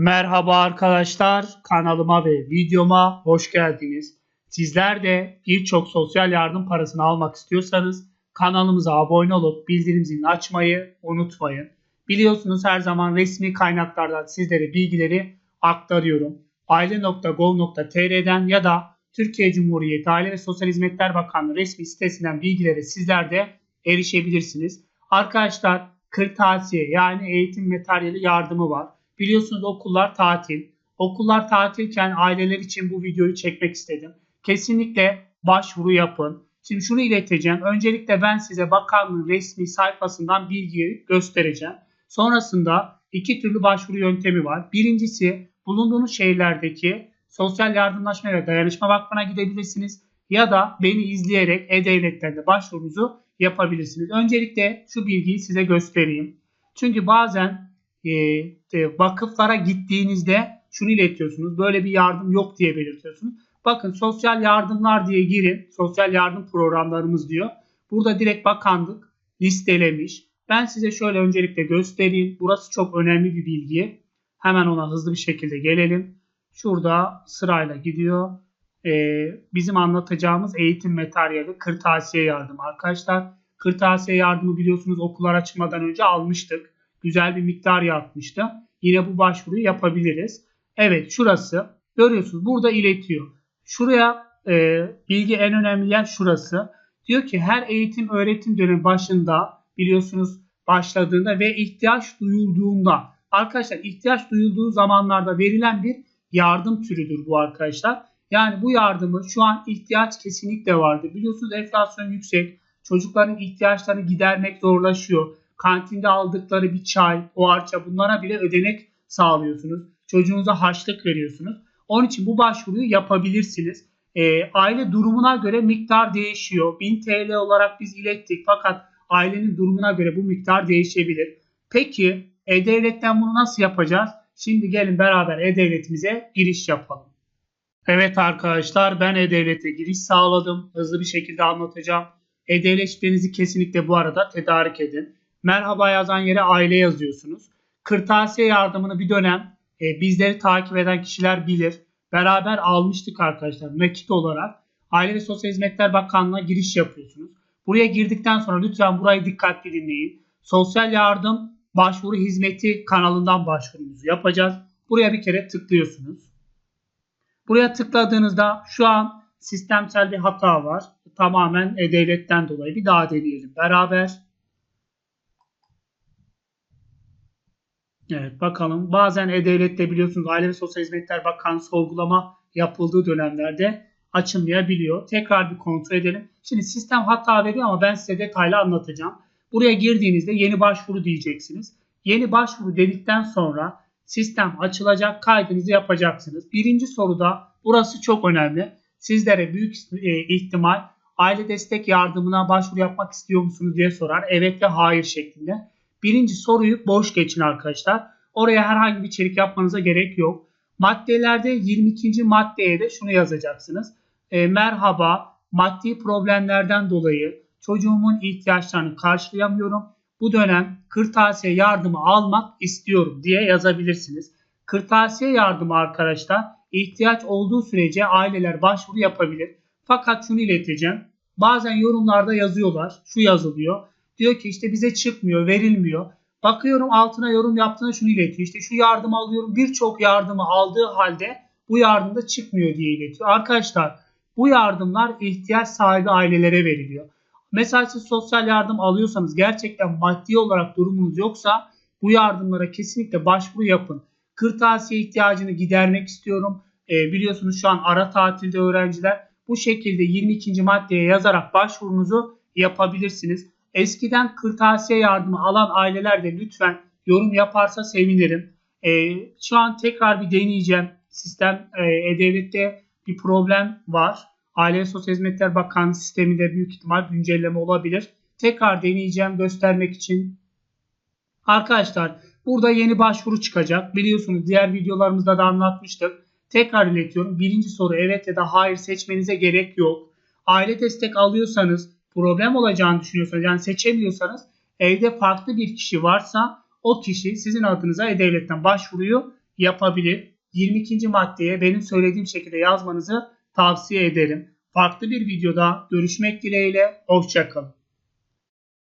Merhaba arkadaşlar, kanalıma ve videoma hoş geldiniz. Sizler de birçok sosyal yardım parasını almak istiyorsanız kanalımıza abone olup bildirim zilini açmayı unutmayın. Biliyorsunuz her zaman resmi kaynaklardan sizlere bilgileri aktarıyorum. aile.gov.tr'den ya da Türkiye Cumhuriyeti Aile ve Sosyal Hizmetler Bakanlığı resmi sitesinden bilgilere sizler de erişebilirsiniz. Arkadaşlar kırtasiye yani eğitim materyali yardımı var. Biliyorsunuz okullar tatil. Okullar tatilken aileler için bu videoyu çekmek istedim. Kesinlikle başvuru yapın. Şimdi şunu ileteceğim. Öncelikle ben size bakanlığın resmi sayfasından bilgiyi göstereceğim. Sonrasında iki türlü başvuru yöntemi var. Birincisi bulunduğunuz şehirlerdeki Sosyal Yardımlaşma ve Dayanışma Vakfı'na gidebilirsiniz. Ya da beni izleyerek E-Devlet'ten de başvurunuzu yapabilirsiniz. Öncelikle şu bilgiyi size göstereyim. Çünkü bazen e, e, vakıflara gittiğinizde şunu iletiyorsunuz. Böyle bir yardım yok diye belirtiyorsunuz. Bakın sosyal yardımlar diye girin. Sosyal yardım programlarımız diyor. Burada direkt bakanlık listelemiş. Ben size şöyle öncelikle göstereyim. Burası çok önemli bir bilgi. Hemen ona hızlı bir şekilde gelelim. Şurada sırayla gidiyor. Ee, bizim anlatacağımız eğitim materyali kırtasiye yardımı arkadaşlar. Kırtasiye yardımı biliyorsunuz okullar açılmadan önce almıştık. Güzel bir miktar yatmıştı. Yine bu başvuruyu yapabiliriz. Evet şurası. Görüyorsunuz burada iletiyor. Şuraya e, bilgi en önemli yer şurası. Diyor ki her eğitim öğretim dönemi başında biliyorsunuz başladığında ve ihtiyaç duyulduğunda arkadaşlar ihtiyaç duyulduğu zamanlarda verilen bir yardım türüdür bu arkadaşlar. Yani bu yardımı şu an ihtiyaç kesinlikle vardır. Biliyorsunuz enflasyon yüksek. Çocukların ihtiyaçlarını gidermek zorlaşıyor. Kantinde aldıkları bir çay, poğaça bunlara bile ödenek sağlıyorsunuz. Çocuğunuza harçlık veriyorsunuz. Onun için bu başvuruyu yapabilirsiniz. E, aile durumuna göre miktar değişiyor. 1000 TL olarak biz ilettik fakat ailenin durumuna göre bu miktar değişebilir. Peki E-Devlet'ten bunu nasıl yapacağız? Şimdi gelin beraber E-Devlet'imize giriş yapalım. Evet arkadaşlar ben E-Devlet'e giriş sağladım. Hızlı bir şekilde anlatacağım. E-Devlet kesinlikle bu arada tedarik edin. Merhaba yazan yere aile yazıyorsunuz. Kırtasiye yardımını bir dönem e, bizleri takip eden kişiler bilir. Beraber almıştık arkadaşlar nakit olarak. Aile ve Sosyal Hizmetler Bakanlığı'na giriş yapıyorsunuz. Buraya girdikten sonra lütfen burayı dikkatli dinleyin. Sosyal yardım başvuru hizmeti kanalından başvurunuzu yapacağız. Buraya bir kere tıklıyorsunuz. Buraya tıkladığınızda şu an sistemsel bir hata var. Tamamen e-devletten dolayı bir daha deneyelim beraber. Evet bakalım. Bazen E-Devlet'te biliyorsunuz Aile ve Sosyal Hizmetler Bakanlığı sorgulama yapıldığı dönemlerde açılmayabiliyor. Tekrar bir kontrol edelim. Şimdi sistem hata veriyor ama ben size detaylı anlatacağım. Buraya girdiğinizde yeni başvuru diyeceksiniz. Yeni başvuru dedikten sonra sistem açılacak kaydınızı yapacaksınız. Birinci soruda burası çok önemli. Sizlere büyük e, ihtimal aile destek yardımına başvuru yapmak istiyor musunuz diye sorar. Evet ve hayır şeklinde. Birinci soruyu boş geçin arkadaşlar. Oraya herhangi bir içerik yapmanıza gerek yok. Maddelerde 22. maddeye de şunu yazacaksınız. E, merhaba maddi problemlerden dolayı çocuğumun ihtiyaçlarını karşılayamıyorum. Bu dönem kırtasiye yardımı almak istiyorum diye yazabilirsiniz. Kırtasiye yardımı arkadaşlar ihtiyaç olduğu sürece aileler başvuru yapabilir. Fakat şunu ileteceğim. Bazen yorumlarda yazıyorlar. Şu yazılıyor. Diyor ki işte bize çıkmıyor, verilmiyor. Bakıyorum altına yorum yaptığında şunu iletiyor. İşte şu yardımı alıyorum. Birçok yardımı aldığı halde bu yardımda çıkmıyor diye iletiyor. Arkadaşlar bu yardımlar ihtiyaç sahibi ailelere veriliyor. Mesela siz sosyal yardım alıyorsanız gerçekten maddi olarak durumunuz yoksa bu yardımlara kesinlikle başvuru yapın. Kırtasiye ihtiyacını gidermek istiyorum. E, biliyorsunuz şu an ara tatilde öğrenciler bu şekilde 22. maddeye yazarak başvurunuzu yapabilirsiniz. Eskiden kırtasiye yardımı alan aileler de lütfen yorum yaparsa sevinirim. E, şu an tekrar bir deneyeceğim. Sistem e, E-Devlet'te bir problem var. Aile Sosyal Hizmetler Bakanlığı sisteminde büyük ihtimal güncelleme olabilir. Tekrar deneyeceğim göstermek için. Arkadaşlar burada yeni başvuru çıkacak. Biliyorsunuz diğer videolarımızda da anlatmıştık. Tekrar iletiyorum. Birinci soru evet ya da hayır seçmenize gerek yok. Aile destek alıyorsanız problem olacağını düşünüyorsanız yani seçemiyorsanız evde farklı bir kişi varsa o kişi sizin adınıza e-devletten başvuruyu yapabilir. 22. maddeye benim söylediğim şekilde yazmanızı tavsiye ederim. Farklı bir videoda görüşmek dileğiyle. Hoşçakalın.